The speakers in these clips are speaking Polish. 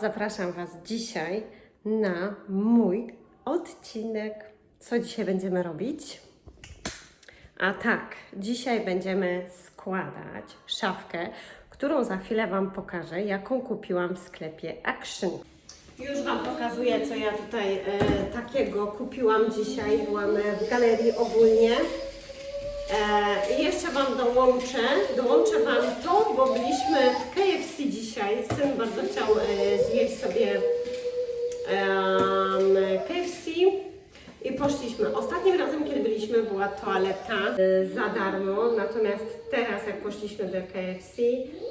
Zapraszam Was dzisiaj na mój odcinek. Co dzisiaj będziemy robić? A tak, dzisiaj będziemy składać szafkę, którą za chwilę Wam pokażę, jaką kupiłam w sklepie Action. Już Wam pokazuję, co ja tutaj e, takiego kupiłam dzisiaj. Byłam w galerii ogólnie. E, jeszcze Wam dołączę, dołączę Wam to, bo byliśmy w KFC dzisiaj. Syn bardzo chciał e, zjeść sobie em, KFC i poszliśmy. Ostatnim razem, kiedy byliśmy, była toaleta e, za darmo, natomiast teraz, jak poszliśmy do KFC,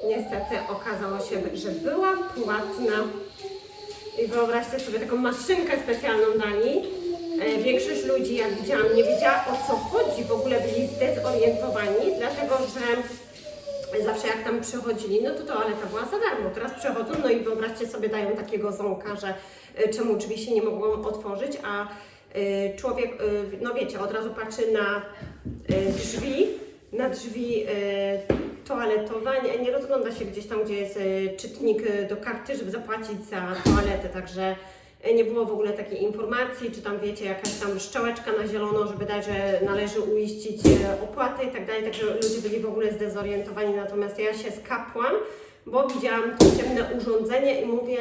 niestety okazało się, że była płatna. I wyobraźcie sobie taką maszynkę specjalną dali. E, Większość ludzi, jak widziałam, nie wiedziała o co chodzi, w ogóle byli zdezorientowani, dlatego że zawsze jak tam przechodzili, no to toaleta była za darmo. Teraz przechodzą, no i wyobraźcie sobie, dają takiego ząka, że e, czemu oczywiście nie mogą otworzyć, a e, człowiek, e, no wiecie, od razu patrzy na e, drzwi, na drzwi e, toaletowe, nie, nie rozgląda się gdzieś tam, gdzie jest e, czytnik e, do karty, żeby zapłacić za toaletę, także e, nie było w ogóle takiej informacji, czy tam wiecie, jakaś tam szczałeczka na zielono, żeby dać, że należy uiścić e, opłatę i tak dalej, także ludzie byli w ogóle zdezorientowani, natomiast ja się skapłam, bo widziałam to ciemne urządzenie i mówię,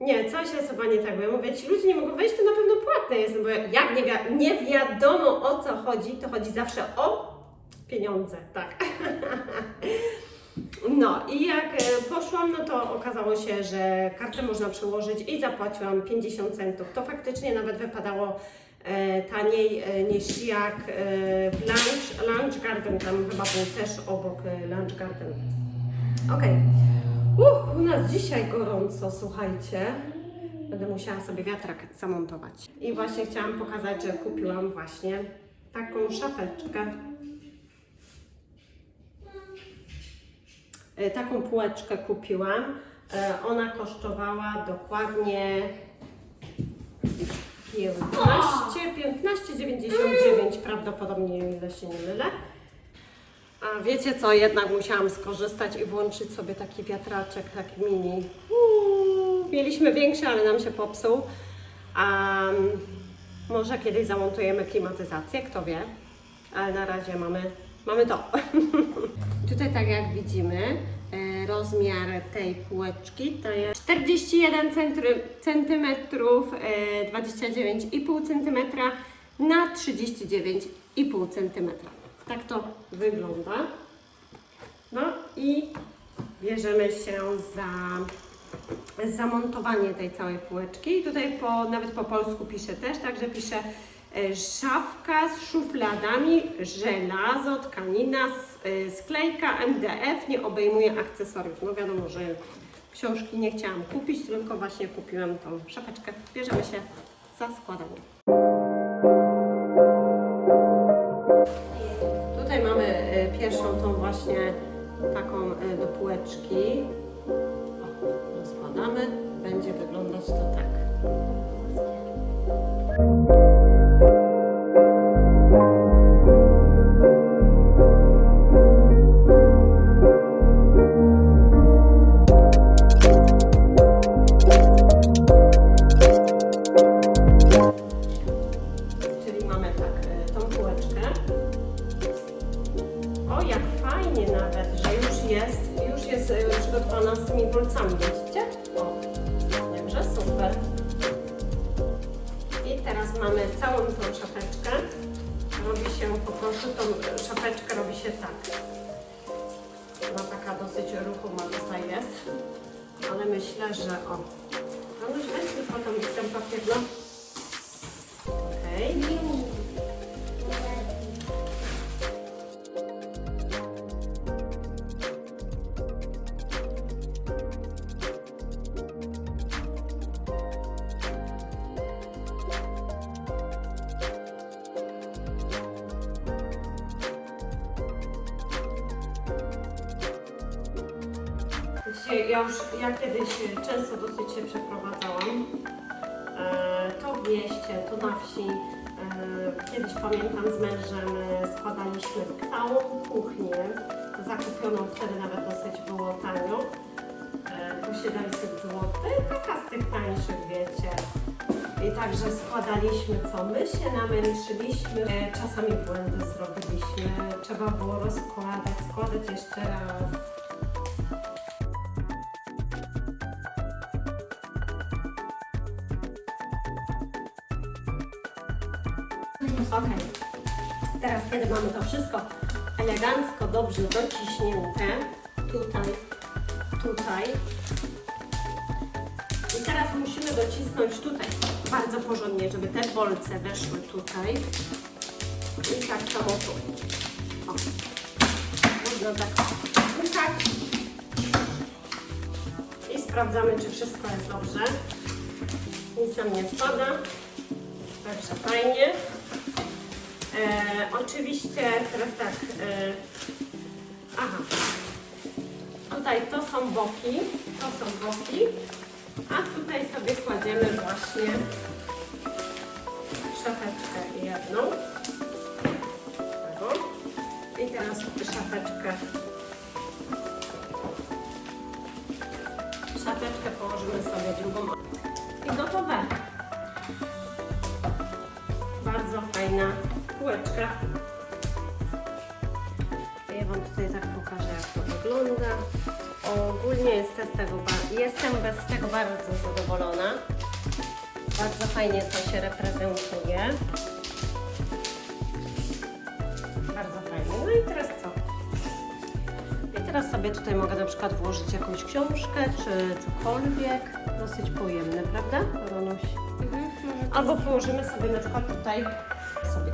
nie, coś jest chyba nie tak, bo ja mówię, ci ludzie nie mogą wejść, to na pewno płatne jest, no bo jak nie, wi- nie wiadomo o co chodzi, to chodzi zawsze o pieniądze, tak. No i jak e, poszłam, no to okazało się, że kartę można przełożyć i zapłaciłam 50 centów. To faktycznie nawet wypadało e, taniej e, niż jak e, w lunch, lunch Garden, tam chyba był też obok e, Lunch Garden. Uch, u nas dzisiaj gorąco, słuchajcie. Będę musiała sobie wiatrak zamontować. I właśnie chciałam pokazać, że kupiłam właśnie taką szafeczkę. Taką półeczkę kupiłam. E, Ona kosztowała dokładnie 15, 15,99 prawdopodobnie, ile się nie mylę. A wiecie co, jednak musiałam skorzystać i włączyć sobie taki wiatraczek, taki mini. Mieliśmy większy, ale nam się popsuł. Mm, może kiedyś zamontujemy klimatyzację, kto wie. Ale na razie mamy, mamy to. Tutaj tak jak widzimy, e, rozmiar tej półeczki to jest 41 centry- centymetrów, e, 29,5 centymetra na 39,5 centymetra. Tak to wygląda. No i bierzemy się za zamontowanie tej całej półeczki. I tutaj po, nawet po polsku pisze też, także pisze e, szafka z szufladami, żelazo, tkanina, e, sklejka MDF, nie obejmuje akcesoriów. No wiadomo, że książki nie chciałam kupić, tylko właśnie kupiłam tą szafeczkę. Bierzemy się za składanie. Tutaj mamy e, pierwszą tą właśnie taką e, do półeczki. O, rozkładamy. Będzie wyglądać to tak. Dzisiaj ja już, ja kiedyś często dosyć się przeprowadzałam. E, to w mieście, to na wsi. E, kiedyś pamiętam z mężem e, składaliśmy całą kuchnię, zakupioną wtedy nawet dosyć było tanio. E, 700 zł. Taka z tych tańszych, wiecie. I także składaliśmy, co my się namęczyliśmy. Czasami błędy zrobiliśmy. Trzeba było rozkładać, składać jeszcze raz. Ok. Teraz, kiedy mamy to wszystko elegancko, dobrze dociśnięte, tutaj, tutaj. I teraz musimy docisnąć tutaj bardzo porządnie, żeby te bolce weszły tutaj. I tak samo tu. O. Można tak pukać. I sprawdzamy, czy wszystko jest dobrze. Nic nam nie spada. Także fajnie. E, oczywiście teraz tak. E, aha. Tutaj to są boki. To są boki. A tutaj sobie kładziemy właśnie szafeczkę jedną. I teraz szafeczkę. Szafeczkę położymy sobie drugą. I gotowe. Bardzo fajna kółeczka. Ja Wam tutaj tak pokażę, jak to wygląda. Ogólnie jestem z tego, jestem bez tego bardzo zadowolona. Bardzo fajnie to się reprezentuje. Bardzo fajnie. No i teraz co? I teraz sobie tutaj mogę na przykład włożyć jakąś książkę, czy cokolwiek. Dosyć pojemne, prawda, Ronuś? Mhm, Albo położymy sobie na przykład tutaj sobie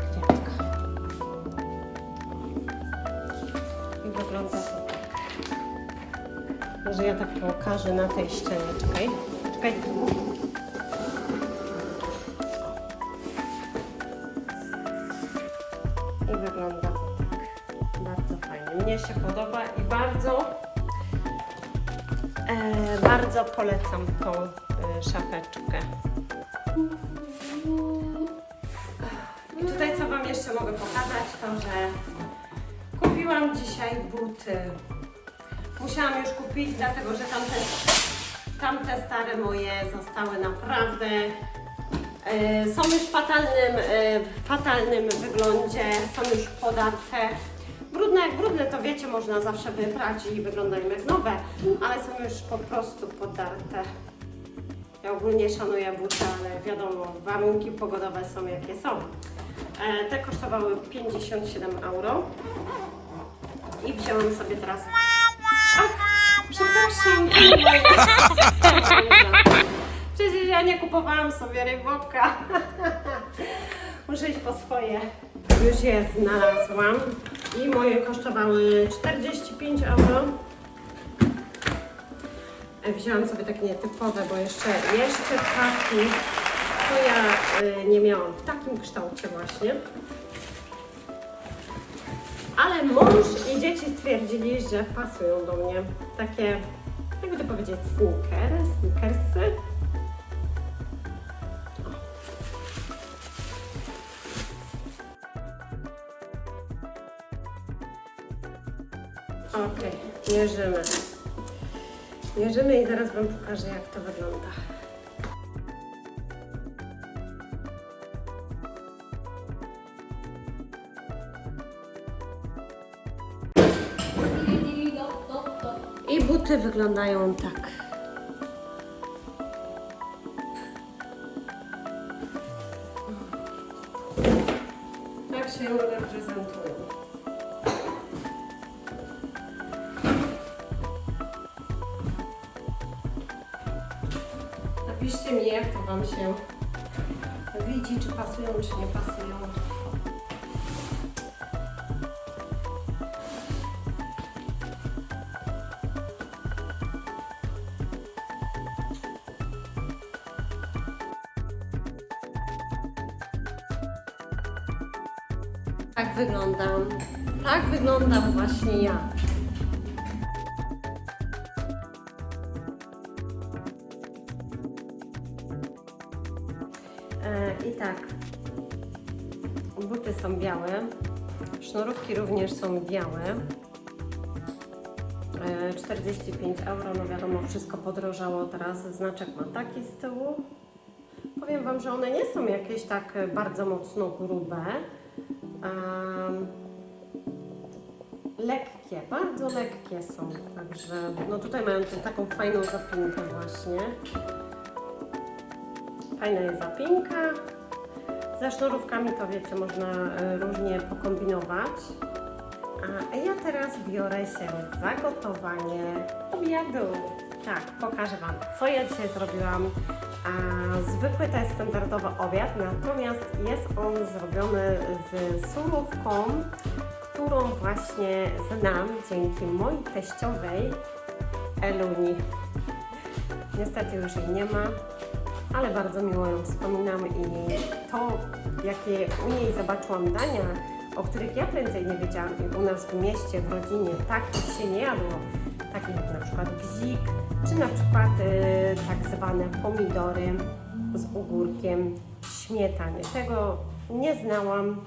Może ja tak pokażę na tej ścianie. Czekaj. Czekaj. I wygląda tak. Bardzo fajnie. Mnie się podoba i bardzo e, bardzo polecam tą e, szafeczkę. I tutaj co Wam jeszcze mogę pokazać, to że kupiłam dzisiaj buty. Musiałam już kupić, dlatego że tamte, tamte stare moje zostały naprawdę e, są już w fatalnym, w fatalnym wyglądzie, są już podarte. Brudne brudne, to wiecie, można zawsze wyprać i wyglądają jak nowe, ale są już po prostu podarte. Ja ogólnie szanuję buty, ale wiadomo, warunki pogodowe są jakie są. E, te kosztowały 57 euro. I wziąłem sobie teraz. Przepraszam. Przecież ja nie kupowałam sobie ryboka. Muszę iść po swoje. Już je znalazłam. I moje kosztowały 45 euro. E, Wzięłam sobie takie nietypowe, bo jeszcze, jeszcze taki, to ja y, nie miałam w takim kształcie właśnie. Ale mąż i dzieci stwierdzili, że pasują do mnie. Takie, jakby to powiedzieć, sneakery, sneakersy. Okej, mierzymy. Mierzymy i zaraz Wam pokażę, jak to wygląda. Buty wyglądają tak. Tak się reprezentują. Napiszcie mi, jak to Wam się widzi, czy pasują, czy nie pasują. Wyglądam. Tak wyglądam właśnie ja. E, I tak. Buty są białe. Sznurówki również są białe. E, 45 euro, no wiadomo, wszystko podrożało teraz. Znaczek ma taki z tyłu. Powiem Wam, że one nie są jakieś tak e, bardzo mocno grube. Lekkie, bardzo lekkie są, także no tutaj mają taką fajną zapinkę właśnie. Fajna jest zapinka. Ze sznurówkami to wiecie, można e, różnie pokombinować. A ja teraz biorę się za gotowanie obiadu. Tak, pokażę Wam, co ja dzisiaj zrobiłam. A, zwykły to jest standardowy obiad, natomiast jest on zrobiony z surówką, którą właśnie znam dzięki mojej teściowej Eluni. Niestety już jej nie ma, ale bardzo miło ją wspominam i to, jakie u niej zobaczyłam dania, o których ja prędzej nie wiedziałam i u nas w mieście, w rodzinie takich się nie jadło, takich przykład bzik, czy na przykład y, tak zwane pomidory z ogórkiem, śmietanie. Tego nie znałam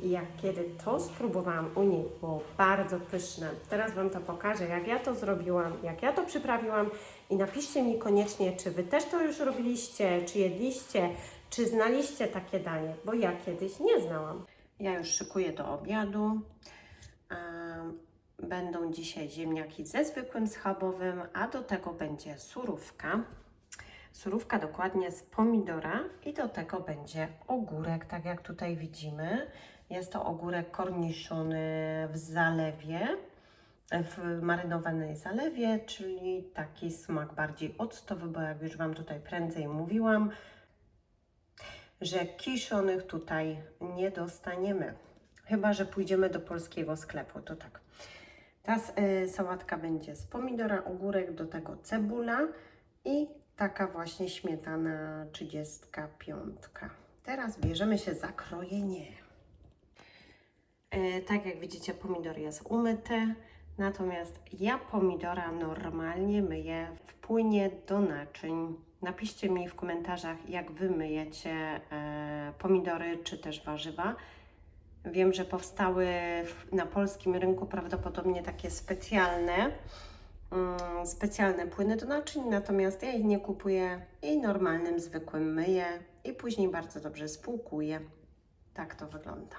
i jak kiedy to spróbowałam u niej, było bardzo pyszne. Teraz Wam to pokażę, jak ja to zrobiłam, jak ja to przyprawiłam i napiszcie mi koniecznie, czy Wy też to już robiliście, czy jedliście, czy znaliście takie danie, bo ja kiedyś nie znałam. Ja już szykuję do obiadu. Będą dzisiaj ziemniaki ze zwykłym schabowym, a do tego będzie surówka. Surówka dokładnie z pomidora i do tego będzie ogórek, tak jak tutaj widzimy. Jest to ogórek korniszony w zalewie, w marynowanej zalewie, czyli taki smak bardziej octowy, bo jak już Wam tutaj prędzej mówiłam, że kiszonych tutaj nie dostaniemy. Chyba, że pójdziemy do polskiego sklepu, to tak. Ta y, sałatka będzie z pomidora, ogórek, do tego cebula i taka właśnie śmietana 35. Teraz bierzemy się za krojenie. E, tak jak widzicie, pomidor jest umyty, natomiast ja pomidora normalnie myję w płynie do naczyń. Napiszcie mi w komentarzach, jak Wy myjecie e, pomidory czy też warzywa. Wiem, że powstały na polskim rynku prawdopodobnie takie specjalne, mm, specjalne płyny do naczyń, natomiast ja ich nie kupuję i normalnym, zwykłym myję i później bardzo dobrze spłukuję. Tak to wygląda.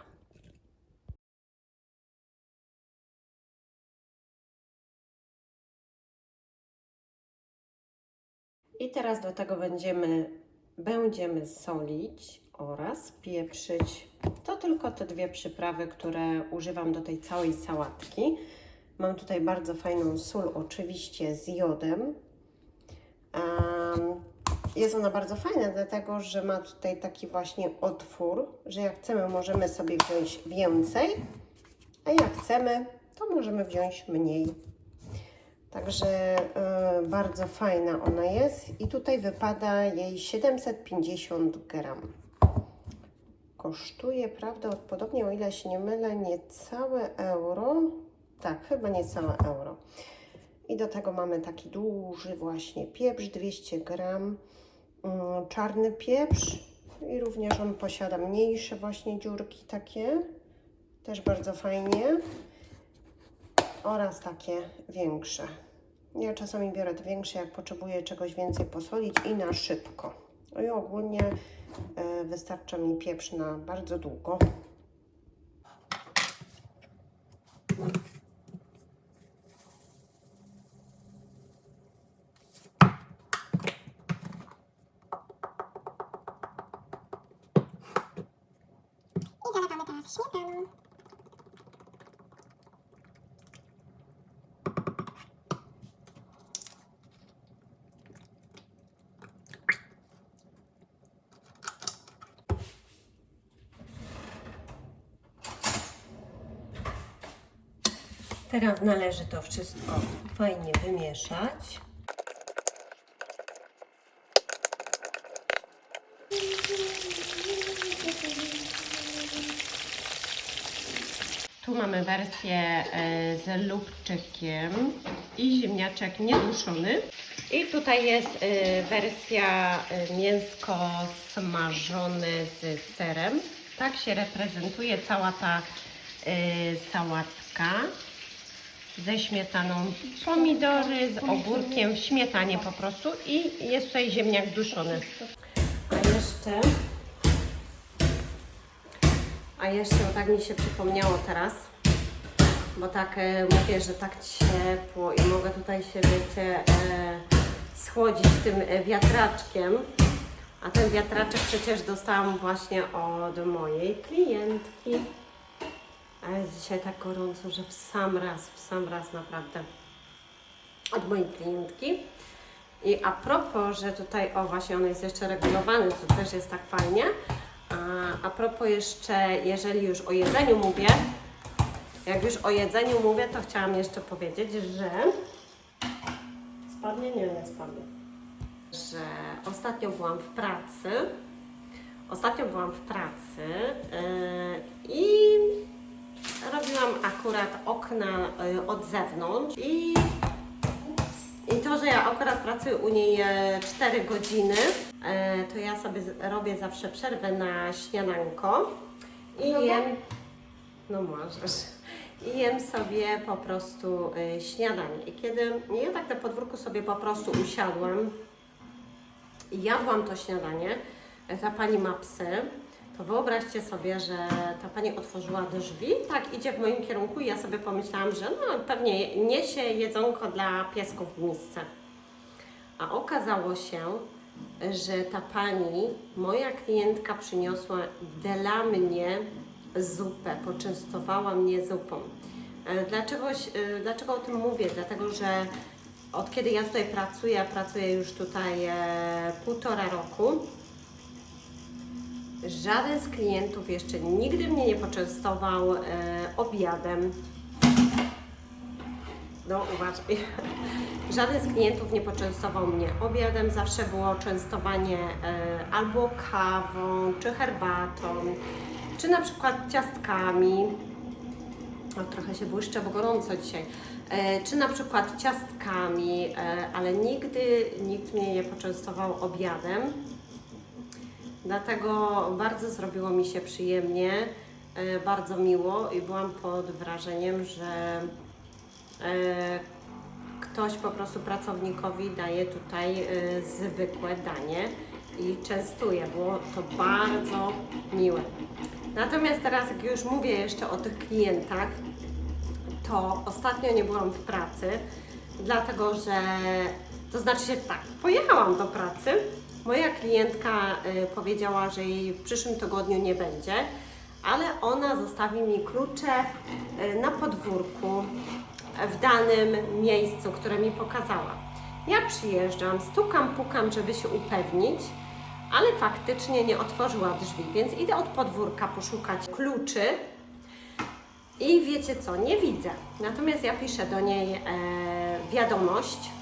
I teraz do tego będziemy, będziemy solić oraz pieprzyć. To tylko te dwie przyprawy, które używam do tej całej sałatki. Mam tutaj bardzo fajną sól, oczywiście z jodem. Em, Jest ona bardzo fajna, dlatego że ma tutaj taki właśnie otwór, że jak chcemy, możemy sobie wziąć więcej, a jak chcemy, to możemy wziąć mniej. Także e, bardzo fajna ona jest i tutaj wypada jej 750 gram. Kosztuje prawdopodobnie, o ile się nie mylę, niecałe euro. Tak, chyba niecałe euro. I do tego mamy taki duży właśnie pieprz, 200 gram, mm, czarny pieprz i również on posiada mniejsze właśnie dziurki takie, też bardzo fajnie oraz takie większe. Ja czasami biorę te większe, jak potrzebuję czegoś więcej posolić i na szybko. No i ogólnie e, wystarcza mi pieprz na bardzo długo. I zalewamy teraz śmietaną. Teraz należy to wszystko fajnie wymieszać. Tu mamy wersję e, z lubczykiem i ziemniaczek nieduszony. I tutaj jest e, wersja e, mięsko smażone z serem. Tak się reprezentuje cała ta sałatka. Ze śmietaną pomidory, z ogórkiem, w śmietanie po prostu i jest tutaj ziemniak duszony. A jeszcze, a jeszcze, bo tak mi się przypomniało teraz, bo tak e, mówię, że tak ciepło i mogę tutaj się, wiecie, e, schłodzić tym e, wiatraczkiem. A ten wiatraczek przecież dostałam właśnie od mojej klientki. A jest dzisiaj tak gorąco, że w sam raz, w sam raz naprawdę. Od mojej klientki. I a propos, że tutaj, o właśnie, on jest jeszcze regulowany, to też jest tak fajnie. A, a propos jeszcze, jeżeli już o jedzeniu mówię, jak już o jedzeniu mówię, to chciałam jeszcze powiedzieć, że spadnie? Nie, nie spadnie. Że ostatnio byłam w pracy. Ostatnio byłam w pracy yy, akurat okna yy, od zewnątrz i i to, że ja akurat pracuję u niej e, 4 godziny, e, to ja sobie robię zawsze przerwę na śniadanko i jem. No możesz. I jem sobie po prostu śniadanie. I kiedy ja tak na podwórku sobie po prostu usiadłam jadłam to śniadanie, ta pani ma psy, wyobraźcie sobie, że ta pani otworzyła drzwi, tak idzie w moim kierunku i ja sobie pomyślałam, że no pewnie niesie jedzonko dla piesków w misce. A okazało się, że ta pani, moja klientka przyniosła dla mnie zupę, poczęstowała mnie zupą. E, Dlaczegoś, e, dlaczego o tym mówię? Dlatego, że od kiedy ja tutaj pracuję, pracuję już tutaj e, półtora roku, Żaden z klientów jeszcze nigdy mnie nie poczęstował e, obiadem. No, uważaj. Żaden z klientów nie poczęstował mnie obiadem. Zawsze było częstowanie e, albo kawą, czy herbatą, czy na przykład ciastkami. O, trochę się błyszczę, bo gorąco dzisiaj. E, czy na przykład ciastkami, e, ale nigdy nikt mnie nie poczęstował obiadem. Dlatego bardzo zrobiło mi się przyjemnie, e, bardzo miło i byłam pod wrażeniem, że e, ktoś po prostu pracownikowi daje tutaj e, zwykłe danie i częstuje. Było to bardzo miłe. Natomiast teraz, jak już mówię jeszcze o tych klientach, to ostatnio nie byłam w pracy, dlatego że, to znaczy się tak, pojechałam do pracy, moja klientka y, powiedziała, że jej w przyszłym tygodniu nie będzie, ale ona zostawi mi klucze y, na podwórku w danym miejscu, które mi pokazała. Ja przyjeżdżam, stukam, pukam, żeby się upewnić, ale faktycznie nie otworzyła drzwi, więc idę od podwórka poszukać kluczy, i wiecie co, nie widzę. Natomiast ja piszę do niej e, wiadomość.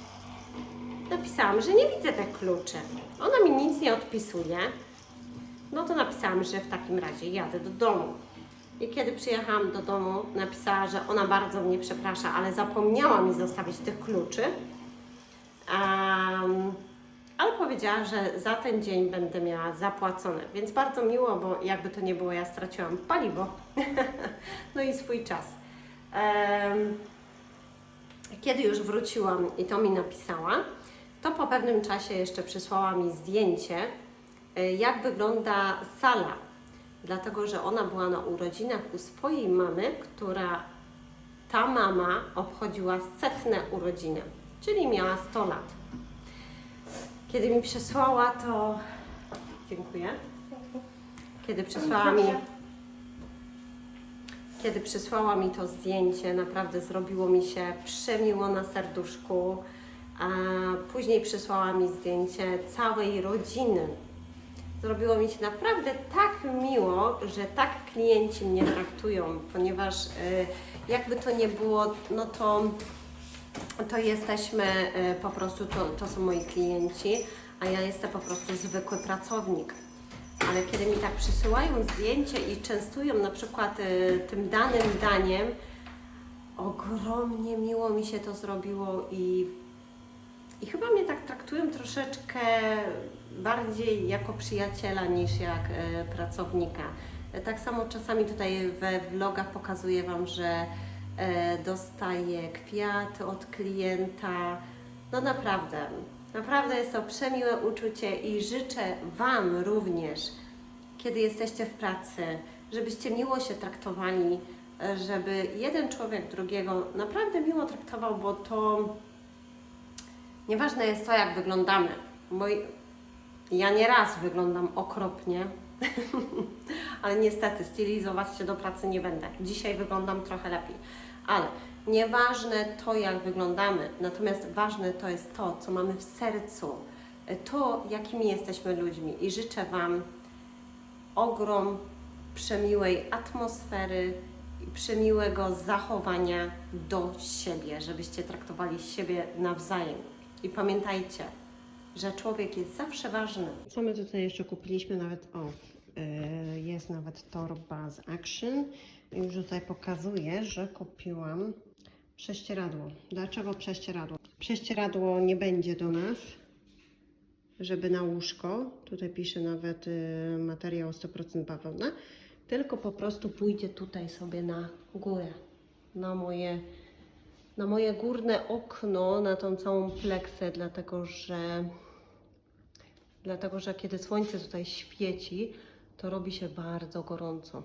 Napisałam, że nie widzę tych kluczy. Ona mi nic nie odpisuje. No to napisałam, że w takim razie jadę do domu. I kiedy przyjechałam do domu, napisała, że ona bardzo mnie przeprasza, ale zapomniała mi zostawić tych kluczy. Em, ale powiedziała, że za ten dzień będę miała zapłacone, więc bardzo miło, bo jakby to nie było, ja straciłam paliwo, no i swój czas. Em, kiedy już wróciłam i to mi napisała, to po pewnym czasie jeszcze przysłała mi zdjęcie, y, jak wygląda sala, dlatego że ona była na urodzinach u swojej mamy, która ta mama obchodziła setne urodziny, czyli miała 100 lat. Kiedy mi przesłała to. Dziękuję. Kiedy przesłała mi. Kiedy przysłała mi to zdjęcie, naprawdę zrobiło mi się przemiło na serduszku. A później przysłała mi zdjęcie całej rodziny. Zrobiło mi się naprawdę tak miło, że tak klienci mnie traktują, ponieważ y, jakby to nie było, no to to jesteśmy e, po prostu, to, to są moi klienci, a ja jestem po prostu zwykły pracownik. Ale kiedy mi tak przysyłają zdjęcie i częstują na przykład e, tym danym daniem, ogromnie miło mi się to zrobiło i, i chyba mnie tak traktują troszeczkę bardziej jako przyjaciela niż jak e, pracownika. Tak samo czasami tutaj we vlogach pokazuję Wam, że e, dostaję kwiaty od klienta. No naprawdę, naprawdę jest to przemiłe uczucie i życzę Wam również, kiedy jesteście w pracy, żebyście miło się traktowali, e, żeby jeden człowiek drugiego naprawdę miło traktował, bo to nieważne jest to, jak wyglądamy. Bo ja nieraz wyglądam okropnie, ale niestety stylizować się do pracy nie będę. Dzisiaj wyglądam trochę lepiej, ale nieważne to, jak wyglądamy, natomiast ważne to jest to, co mamy w sercu, to, jakimi jesteśmy ludźmi. I życzę Wam ogrom przemiłej atmosfery przemiłego zachowania do siebie, żebyście traktowali siebie nawzajem. I pamiętajcie, że człowiek jest zawsze ważny. Co my tutaj jeszcze kupiliśmy? Nawet o, yy, jest nawet torba z Action. Już tutaj pokazuję, że kupiłam prześcieradło. Dlaczego prześcieradło? Prześcieradło nie będzie do nas, żeby na łóżko, tutaj pisze nawet y, materiał 100% bawełna, tylko po prostu pójdzie tutaj sobie na górę, na moje, na moje górne okno, na tą całą pleksę, dlatego że, dlatego że kiedy słońce tutaj świeci, to robi się bardzo gorąco.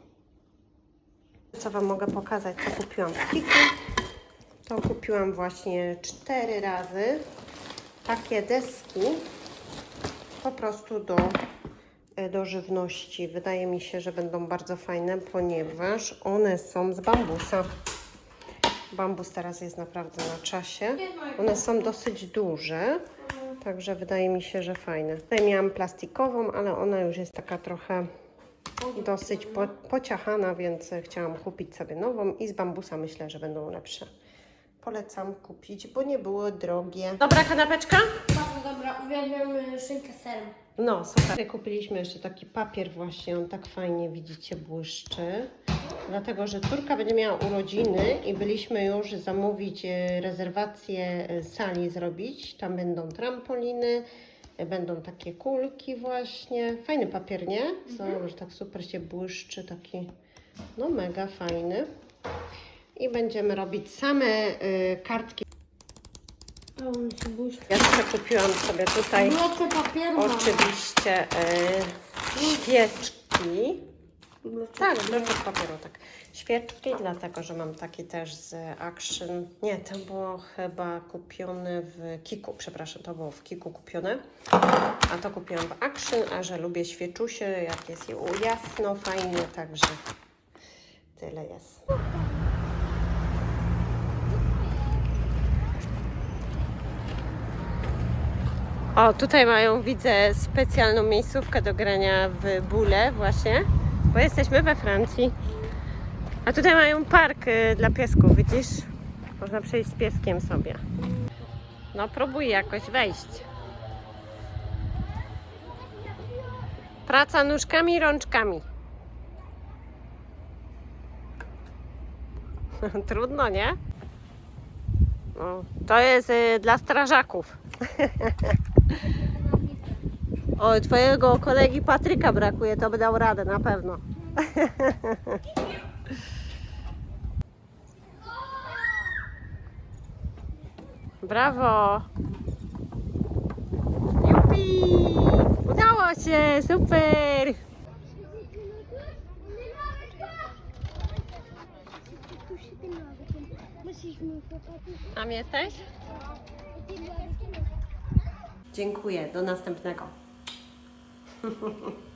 Co Wam mogę pokazać, co kupiłam w Kiku. To kupiłam właśnie cztery razy takie deski po prostu do, do żywności. Wydaje mi się, że będą bardzo fajne, ponieważ one są z bambusa. Bambus teraz jest naprawdę na czasie. One są dosyć duże, także wydaje mi się, że fajne. Tutaj miałam plastikową, ale ona już jest taka trochę dosyć po, pociachana, więc chciałam kupić sobie nową i z bambusa myślę, że będą lepsze. Polecam kupić, bo nie było drogie. Dobra kanapeczka? Bardzo dobra, uwielbiam y, szynkę serem. No, super. Kupiliśmy jeszcze taki papier właśnie, on tak fajnie, widzicie, błyszczy. Dlatego, że córka będzie miała urodziny i byliśmy już zamówić e, rezerwację e, sali zrobić. Tam będą trampoliny, e, będą takie kulki właśnie. Fajny papier, nie? Co, że tak super się błyszczy, taki no mega fajny. I będziemy robić same e, kartki. A on się błyszczy. Ja jeszcze kupiłam sobie tutaj oczywiście e, świeczki. Tak, bloczek papieru, tak. Świeczki, dlatego że mam taki też z Action. Nie, to było chyba kupione w Kiku, przepraszam, to było w Kiku kupione. A to kupiłam w Action, a że lubię świeczusie, jak jest je jasno, fajnie, także tyle jest. O, tutaj mają, widzę, specjalną miejscówkę do grania w bóle właśnie, bo jesteśmy we Francji. A tutaj mają park y, dla piesków, widzisz? Można przejść z pieskiem sobie. No, próbuj jakoś wejść. Praca nóżkami i rączkami. Trudno, nie? No, to jest y, dla strażaków. O, twojego kolegi Patryka brakuje, to by dał radę na pewno. Brawo! Jupi! Udało się! Super! Tam jesteś? Dziękuję. Do następnego. ハハハ。